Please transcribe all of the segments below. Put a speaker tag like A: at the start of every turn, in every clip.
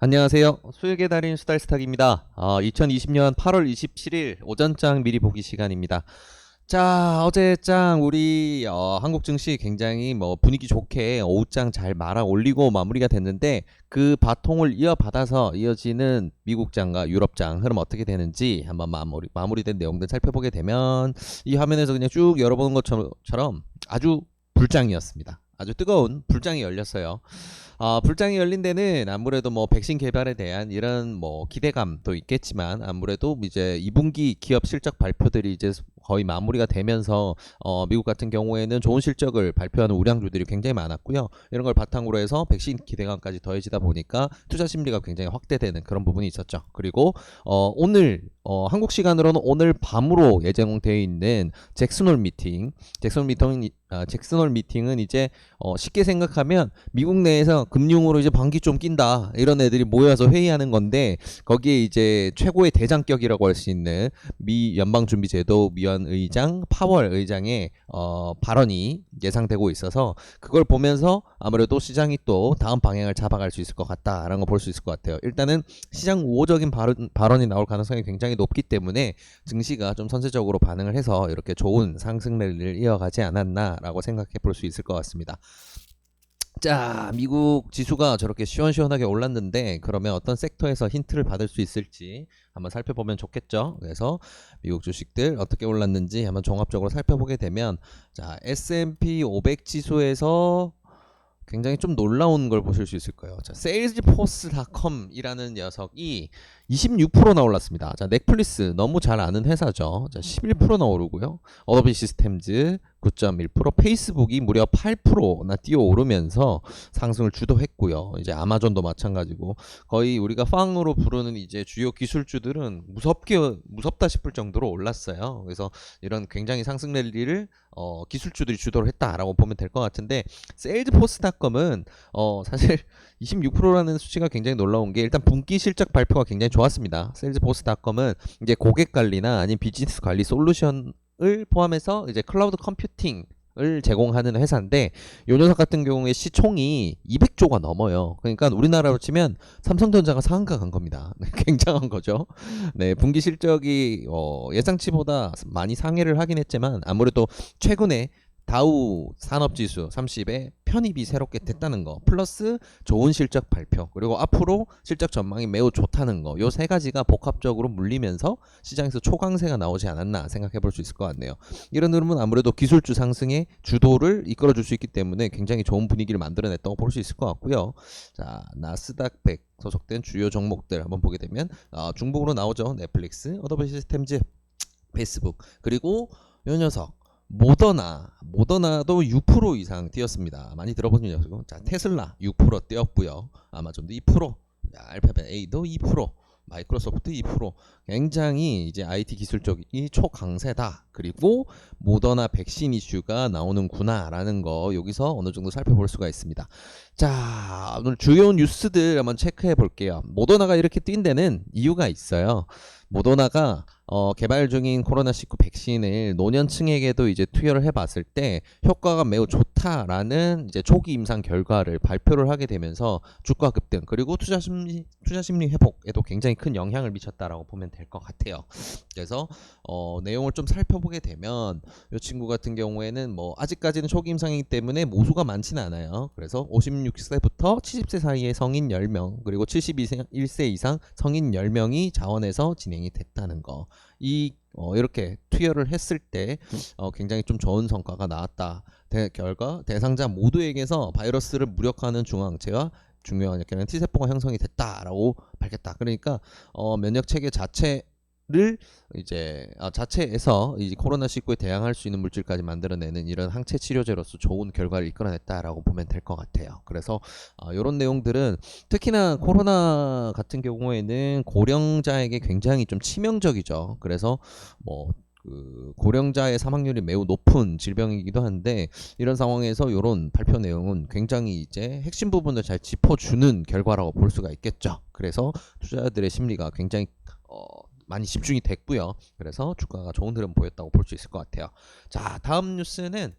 A: 안녕하세요. 수익의 달인 수달스탁입니다. 어, 2020년 8월 27일 오전장 미리 보기 시간입니다. 자, 어제장 우리 어, 한국 증시 굉장히 뭐 분위기 좋게 오후장 잘 말아 올리고 마무리가 됐는데 그 바통을 이어받아서 이어지는 미국장과 유럽장 흐름 어떻게 되는지 한번 마무리 마무리된 내용들 살펴보게 되면 이 화면에서 그냥 쭉 열어보는 것처럼 아주 불장이었습니다. 아주 뜨거운 불장이 열렸어요. 아, 불장이 열린 데는 아무래도 뭐 백신 개발에 대한 이런 뭐 기대감도 있겠지만 아무래도 이제 2분기 기업 실적 발표들이 이제 거의 마무리가 되면서 어, 미국 같은 경우에는 좋은 실적을 발표하는 우량주들이 굉장히 많았고요. 이런 걸 바탕으로 해서 백신 기대감까지 더해지다 보니까 투자 심리가 굉장히 확대되는 그런 부분이 있었죠. 그리고 어, 오늘 어, 한국 시간으로는 오늘 밤으로 예정되어 있는 잭슨홀 미팅, 잭슨홀 미팅, 아, 잭슨홀 미팅은 이제 어, 쉽게 생각하면 미국 내에서 금융으로 이제 반기 좀 낀다 이런 애들이 모여서 회의하는 건데 거기에 이제 최고의 대장격이라고 할 수 있는 미 연방준비제도 위원 의장 파월 의장의 어, 발언이 예상되고 있어서 그걸 보면서 아무래도 시장이 또 다음 방향을 잡아갈 수 있을 것 같다라는 걸 볼 수 있을 것 같아요. 일단은 시장 우호적인 발언, 발언이 나올 가능성이 굉장히 높기 때문에 증시가 좀 선제적으로 반응을 해서 이렇게 좋은 상승 랠리를 이어가지 않았나라고 생각해 볼 수 있을 것 같습니다. 자, 미국 지수가 저렇게 시원시원하게 올랐는데 그러면 어떤 섹터에서 힌트를 받을 수 있을지 한번 살펴보면 좋겠죠. 그래서 미국 주식들 어떻게 올랐는지 한번 종합적으로 살펴보게 되면 자, S&P 500 지수에서 굉장히 좀 놀라운 걸 보실 수 있을 거예요. 자, salesforce.com이라는 녀석이 26%나 올랐습니다. 자, 넷플릭스 너무 잘 아는 회사죠. 자, 11%나 오르고요. 어도비 시스템즈 9.1%, 페이스북이 무려 8%나 뛰어 오르면서 상승을 주도했고요. 이제 아마존도 마찬가지고 거의 우리가 팡으로 부르는 이제 주요 기술주들은 무섭게 무섭다 싶을 정도로 올랐어요. 그래서 이런 굉장히 상승 랠리를 어, 기술주들이 주도를 했다라고 보면 될 것 같은데 세일즈포스닷컴은 어, 사실 26%라는 수치가 굉장히 놀라운 게 일단 분기 실적 발표가 굉장히 좋았습니다. 세일즈포스닷컴은 이제 고객 관리나 아니면 비즈니스 관리 솔루션을 포함해서 이제 클라우드 컴퓨팅 을 제공하는 회사인데 요 녀석 같은 경우에 시총이 200조가 넘어요. 그러니까 우리나라로 치면 삼성전자가 상한가 간 겁니다. 네, 굉장한 거죠. 네, 분기 실적이 어, 예상치보다 많이 상회를 하긴 했지만 아무래도 최근에 다우 산업지수 30에 편입이 새롭게 됐다는 거 플러스 좋은 실적 발표 그리고 앞으로 실적 전망이 매우 좋다는 거 요 세 가지가 복합적으로 물리면서 시장에서 초강세가 나오지 않았나 생각해 볼 수 있을 것 같네요. 이런 흐름은 아무래도 기술주 상승의 주도를 이끌어 줄 수 있기 때문에 굉장히 좋은 분위기를 만들어냈다고 볼 수 있을 것 같고요. 자 나스닥 100 소속된 주요 종목들 한번 보게 되면 어, 중복으로 나오죠. 넷플릭스 어도비 시스템즈 페이스북 그리고 요 녀석 모더나 모더나도 6% 이상 뛰었습니다. 많이 들어보신 녀석은 자 테슬라 6% 뛰었고요. 아마존도 2%, 자, 알파벳 A도 2%, 마이크로소프트 2% 굉장히 이제 IT 기술적이 초강세다. 그리고 모더나 백신 이슈가 나오는구나라는 거 여기서 어느 정도 살펴볼 수가 있습니다. 자 오늘 주요 뉴스들 한번 체크해 볼게요. 모더나가 이렇게 뛴 데는 이유가 있어요. 모더나가 어, 개발 중인 코로나19 백신을 노년층에게도 이제 투여를 해봤을 때 효과가 매우 좋다라는 이제 초기 임상 결과를 발표를 하게 되면서 주가 급등 그리고 투자 심리 투자 심리 회복에도 굉장히 큰 영향을 미쳤다라고 보면 될 것 같아요. 그래서 어, 내용을 좀 살펴보게 되면 이 친구 같은 경우에는 뭐 아직까지는 초기 임상이기 때문에 모수가 많지는 않아요. 그래서 56세부터 70세 사이의 성인 10명 그리고 71세 이상 성인 10명이 자원해서 진행이 됐다는 거. 이 어, 이렇게 투여를 했을 때 어, 굉장히 좀 좋은 성과가 나왔다. 대, 결과 대상자 모두에게서 바이러스를 무력화하는 중앙체가 중요한 약간은 T세포가 형성이 됐다라고 밝혔다. 그러니까 어, 면역 체계 자체 를 이제 아, 자체에서 이 코로나 19에 대항할 수 있는 물질까지 만들어내는 이런 항체 치료제로서 좋은 결과를 이끌어냈다라고 보면 될 것 같아요. 그래서 어, 이런 내용들은 특히나 코로나 같은 경우에는 고령자에게 굉장히 좀 치명적이죠. 그래서 뭐 그 고령자의 사망률이 매우 높은 질병이기도 한데 이런 상황에서 이런 발표 내용은 굉장히 이제 핵심 부분을 잘 짚어주는 결과라고 볼 수가 있겠죠. 그래서 투자자들의 심리가 굉장히 어, 많이 집중이 됐고요. 그래서 주가가 좋은 흐름 보였다고 볼 수 있을 것 같아요. 자, 다음 뉴스는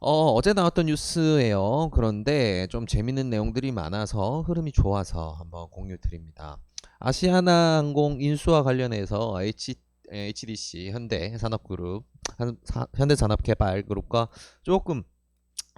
A: 어, 어제 나왔던 뉴스예요. 그런데 좀 재밌는 내용들이 많아서 흐름이 좋아서 한번 공유 드립니다. 아시아나항공 인수와 관련해서 H, HDC 현대 산업그룹 현대산업개발그룹과 조금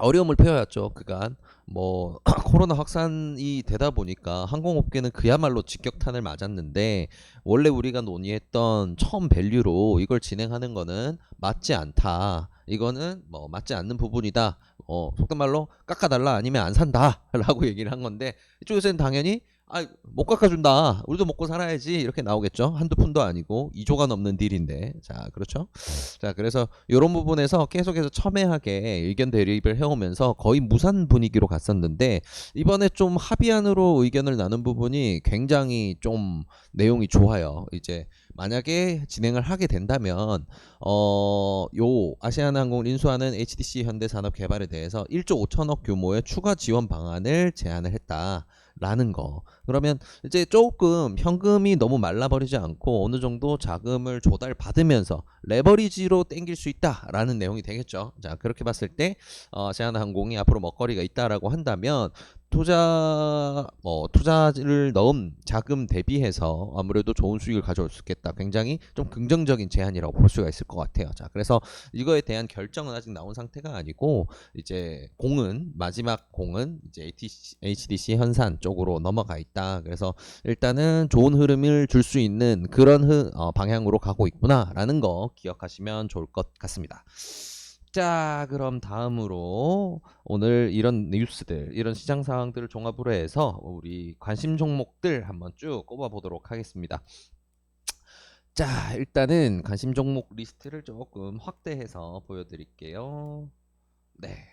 A: 어려움을 표해왔죠. 그간 뭐 코로나 확산이 되다 보니까 항공업계는 그야말로 직격탄을 맞았는데 원래 우리가 논의했던 처음 밸류로 이걸 진행하는 거는 맞지 않다. 이거는 뭐 맞지 않는 부분이다. 어, 속된 말로 깎아달라 아니면 안 산다라고 얘기를 한 건데 이쪽에서는 당연히 아, 못 깎아준다. 우리도 먹고 살아야지. 이렇게 나오겠죠. 한두 푼도 아니고 2조가 넘는 딜인데. 자, 그렇죠. 자, 그래서 이런 부분에서 계속해서 첨예하게 의견 대립을 해오면서 거의 무산 분위기로 갔었는데 이번에 좀 합의안으로 의견을 나눈 부분이 굉장히 좀 내용이 좋아요. 이제 만약에 진행을 하게 된다면 어, 요 아시아나항공을 인수하는 HDC 현대산업개발에 대해서 1조 5천억 규모의 추가 지원 방안을 제안을 했다. 라는 거. 그러면 이제 조금 현금이 너무 말라버리지 않고 어느 정도 자금을 조달 받으면서 레버리지로 땡길 수 있다라는 내용이 되겠죠. 자, 그렇게 봤을 때 어, 아시아나항공이 앞으로 먹거리가 있다라고 한다면 투자 뭐 투자를 넣은 자금 대비해서 아무래도 좋은 수익을 가져올 수 있겠다. 굉장히 좀 긍정적인 제안이라고 볼 수가 있을 것 같아요. 자, 그래서 이거에 대한 결정은 아직 나온 상태가 아니고 이제 공은 마지막 공은 이제 ATC, HDC 현산 쪽으로 넘어가 있다. 그래서 일단은 좋은 흐름을 줄 수 있는 그런 흐, 어, 방향으로 가고 있구나라는 거 기억하시면 좋을 것 같습니다. 자, 그럼 다음으로 오늘 이런 뉴스들, 이런 시장 상황들을 종합으로 해서 우리 관심 종목들 한번 쭉 꼽아 보도록 하겠습니다. 자, 일단은 관심 종목 리스트를 조금 확대해서 보여드릴게요. 네.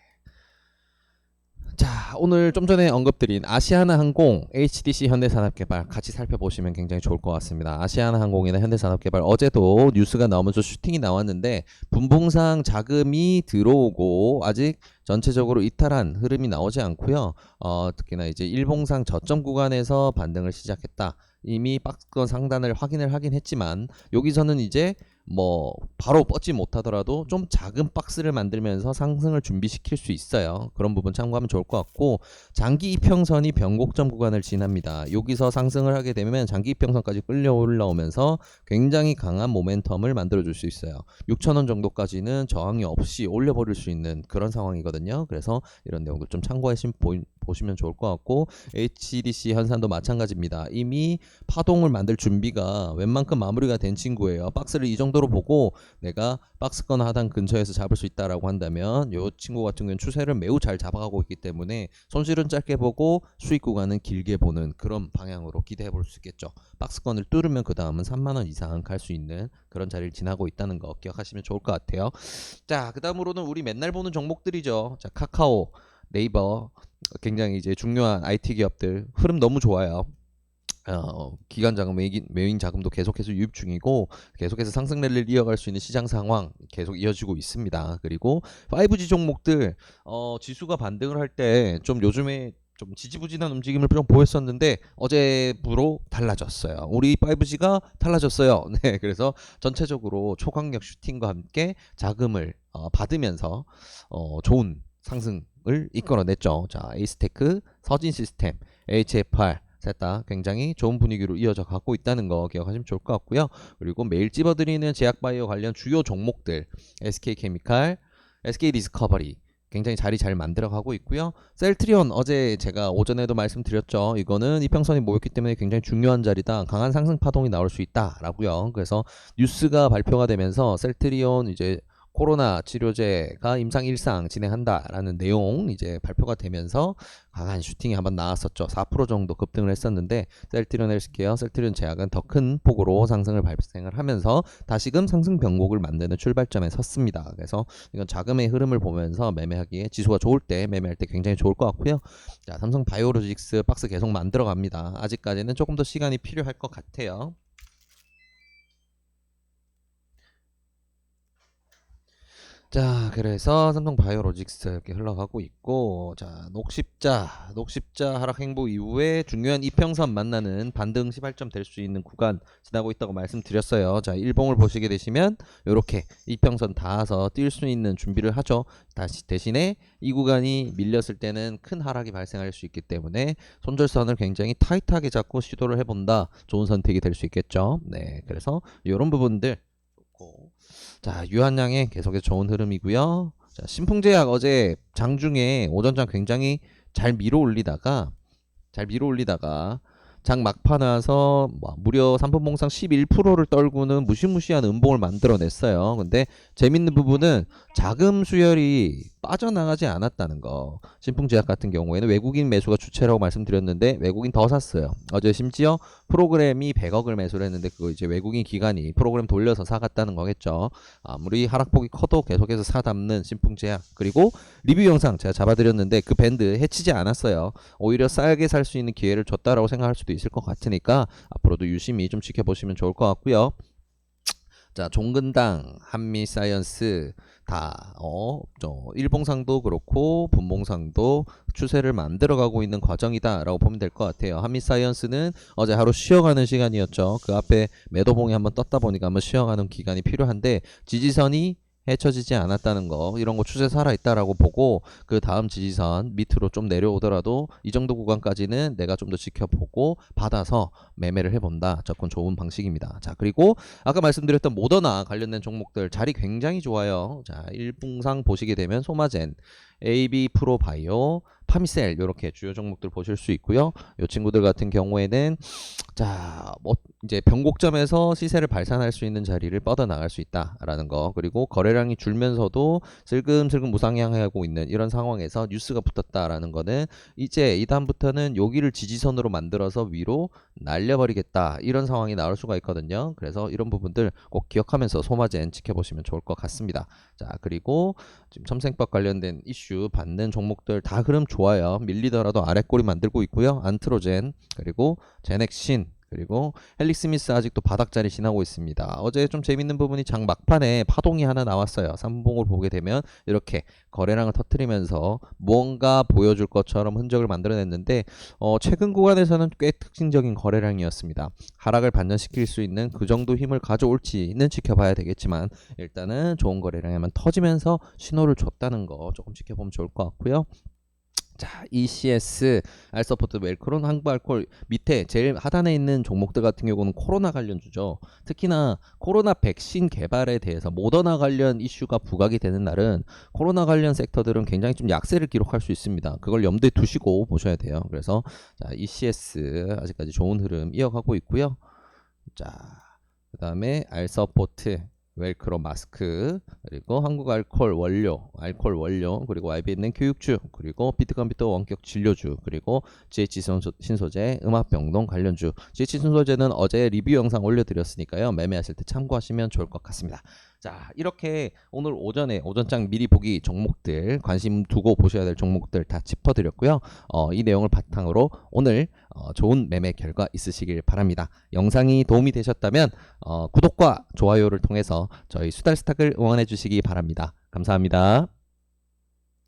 A: 자, 오늘 좀 전에 언급드린 아시아나 항공, HDC 현대산업개발 같이 살펴보시면 굉장히 좋을 것 같습니다. 아시아나 항공이나 현대산업개발 어제도 뉴스가 나오면서 슈팅이 나왔는데 분봉상 자금이 들어오고 아직 전체적으로 이탈한 흐름이 나오지 않고요. 어, 특히나 이제 일봉상 저점 구간에서 반등을 시작했다. 이미 박스권 상단을 확인을 하긴 했지만 여기서는 이제 뭐 바로 뻗지 못하더라도 좀 작은 박스를 만들면서 상승을 준비시킬 수 있어요. 그런 부분 참고하면 좋을 것 같고 장기 이평선이 변곡점 구간을 지납니다. 여기서 상승을 하게 되면 장기 이평선까지 끌려 올라오면서 굉장히 강한 모멘텀을 만들어 줄 수 있어요. 6,000원 정도까지는 저항이 없이 올려 버릴 수 있는 그런 상황이거든요. 그래서 이런 내용도 좀 참고하시면 보시면 좋을 것 같고 HDC 현산도 마찬가지입니다. 이미 파동을 만들 준비가 웬만큼 마무리가 된 친구예요. 박스를 이 정도로 보고 내가 박스권 하단 근처에서 잡을 수 있다라고 한다면 이 친구 같은 경우는 추세를 매우 잘 잡아가고 있기 때문에 손실은 짧게 보고 수익 구간은 길게 보는 그런 방향으로 기대해 볼 수 있겠죠. 박스권을 뚫으면 그 다음은 3만 원 이상 갈 수 있는 그런 자리를 지나고 있다는 거 기억하시면 좋을 것 같아요. 자, 그 다음으로는 우리 맨날 보는 종목들이죠. 자, 카카오, 네이버 굉장히 이제 중요한 IT 기업들 흐름 너무 좋아요. 어, 기관 자금 메인, 자금도 계속해서 유입 중이고 계속해서 상승 랠리를 이어갈 수 있는 시장 상황 계속 이어지고 있습니다. 그리고 5G 종목들 어, 지수가 반등을 할 때 좀 요즘에 좀 지지부진한 움직임을 좀 보였었는데 어제부로 달라졌어요. 우리 5G가 달라졌어요. 네, 그래서 전체적으로 초강력 슈팅과 함께 자금을 어, 받으면서 어, 좋은 상승을 이끌어냈죠. 자, 에이스테크, 서진 시스템, HFR 셋다 굉장히 좋은 분위기로 이어져 가고 있다는 거 기억하시면 좋을 것 같고요. 그리고 매일 집어드리는 제약바이오 관련 주요 종목들 SK케미칼, SK디스커버리 굉장히 자리 잘 만들어 가고 있고요. 셀트리온 어제 제가 오전에도 말씀드렸죠. 이거는 이평선이 모였기 때문에 굉장히 중요한 자리다. 강한 상승 파동이 나올 수 있다라고요. 그래서 뉴스가 발표가 되면서 셀트리온 이제 코로나 치료제가 임상 일상 진행한다라는 내용 이제 발표가 되면서 강한 슈팅이 한번 나왔었죠. 4% 정도 급등을 했었는데 셀트리온 헬스케어, 셀트리온 제약은 더 큰 폭으로 상승을 발생을 하면서 다시금 상승 변곡을 만드는 출발점에 섰습니다. 그래서 이건 자금의 흐름을 보면서 매매하기에 지수가 좋을 때 매매할 때 굉장히 좋을 것 같고요. 자, 삼성 바이오로직스 박스 계속 만들어 갑니다. 아직까지는 조금 더 시간이 필요할 것 같아요. 자, 그래서 삼성 바이오로직스 이렇게 흘러가고 있고, 자, 녹십자, 녹십자 하락 행보 이후에 중요한 이평선 만나는 반등 시발점 될 수 있는 구간 지나고 있다고 말씀드렸어요. 자, 일봉을 보시게 되시면 이렇게 이평선 닿아서 뛸 수 있는 준비를 하죠. 다시 대신에 이 구간이 밀렸을 때는 큰 하락이 발생할 수 있기 때문에 손절선을 굉장히 타이트하게 잡고 시도를 해본다. 좋은 선택이 될 수 있겠죠. 네, 그래서 이런 부분들. 자, 유한양의 계속해서 좋은 흐름이고요. 자, 신풍제약 어제 장중에 오전장 굉장히 잘 밀어 올리다가 잘 밀어 올리다가 장 막판 와서 뭐 무려 3분봉상 11%를 떨구는 무시무시한 음봉을 만들어냈어요. 근데 재밌는 부분은 자금 수혈이 빠져나가지 않았다는 거. 신풍제약 같은 경우에는 외국인 매수가 주체라고 말씀드렸는데 외국인 더 샀어요. 어제 심지어 프로그램이 100억을 매수를 했는데 그거 이제 외국인 기관이 프로그램 돌려서 사갔다는 거겠죠. 아무리 하락폭이 커도 계속해서 사담는 신풍제약 그리고 리뷰 영상 제가 잡아드렸는데 그 밴드 해치지 않았어요. 오히려 싸게 살 수 있는 기회를 줬다라고 생각할 수도 있을 것 같으니까 앞으로도 유심히 좀 지켜보시면 좋을 것 같고요. 자, 종근당, 한미 사이언스 다 어, 저 일봉상도 그렇고 분봉상도 추세를 만들어가고 있는 과정이다라고 보면 될 것 같아요. 한미 사이언스는 어제 하루 쉬어가는 시간이었죠. 그 앞에 매도봉이 한번 떴다 보니까 한번 쉬어가는 기간이 필요한데 지지선이 헤쳐지지 않았다는 거 이런 거 추세 살아 있다라고 보고 그 다음 지지선 밑으로 좀 내려오더라도 이 정도 구간까지는 내가 좀 더 지켜보고 받아서 매매를 해본다. 접근 좋은 방식입니다. 자 그리고 아까 말씀드렸던 모더나 관련된 종목들 자리 굉장히 좋아요. 자 일봉상 보시게 되면 소마젠 AB 프로바이오 파미셀 이렇게 주요 종목들 보실 수 있고요 이 친구들 같은 경우에는 자, 뭐 이제 변곡점에서 시세를 발산할 수 있는 자리를 뻗어 나갈 수 있다라는 거. 그리고 거래량이 줄면서도 슬금슬금 무상향하고 있는 이런 상황에서 뉴스가 붙었다라는 거는 이제 이 다음부터는 여기를 지지선으로 만들어서 위로 날려버리겠다 이런 상황이 나올 수가 있거든요. 그래서 이런 부분들 꼭 기억하면서 소마젠 지켜보시면 좋을 것 같습니다. 자, 그리고 지금 첨생법 관련된 이슈 받는 종목들 다 흐름 좋 아요. 밀리더라도 아래 꼬리 만들고 있고요. 안트로젠 그리고 제넥신 그리고 헬릭스미스 아직도 바닥자리 지나고 있습니다. 어제 좀 재밌는 부분이 장 막판에 파동이 하나 나왔어요. 삼봉을 보게 되면 이렇게 거래량을 터트리면서 무언가 보여줄 것처럼 흔적을 만들어냈는데 어, 최근 구간에서는 꽤 특징적인 거래량이었습니다. 하락을 반전시킬 수 있는 그 정도 힘을 가져올지는 지켜봐야 되겠지만 일단은 좋은 거래량에만 터지면서 신호를 줬다는 거 조금 지켜보면 좋을 것 같고요. 자, ECS, 알서포트, 웰크론, 한국알콜 밑에 제일 하단에 있는 종목들 같은 경우는 코로나 관련주죠. 특히나 코로나 백신 개발에 대해서 모더나 관련 이슈가 부각이 되는 날은 코로나 관련 섹터들은 굉장히 좀 약세를 기록할 수 있습니다. 그걸 염두에 두시고 보셔야 돼요. 그래서 자, ECS 아직까지 좋은 흐름 이어가고 있고요. 자, 그다음에 알서포트 웰크로 마스크 그리고 한국 알콜 원료 알콜 원료 그리고 YBNN 교육주 그리고 비트컴퓨터 원격 진료주 그리고 GH 신소- 신소재 음압병동 관련주. GH 신소재는 어제 리뷰 영상 올려드렸으니까요. 매매하실 때 참고하시면 좋을 것 같습니다. 자 이렇게 오늘 오전에 오전장 미리 보기 종목들 관심 두고 보셔야 될 종목들 다 짚어드렸고요. 어, 이 내용을 바탕으로 오늘 어, 좋은 매매 결과 있으시길 바랍니다 영상이 도움이 되셨다면 어, 구독과 좋아요를 통해서 저희 수달스탁을 응원해 주시기 바랍니다. 감사합니다.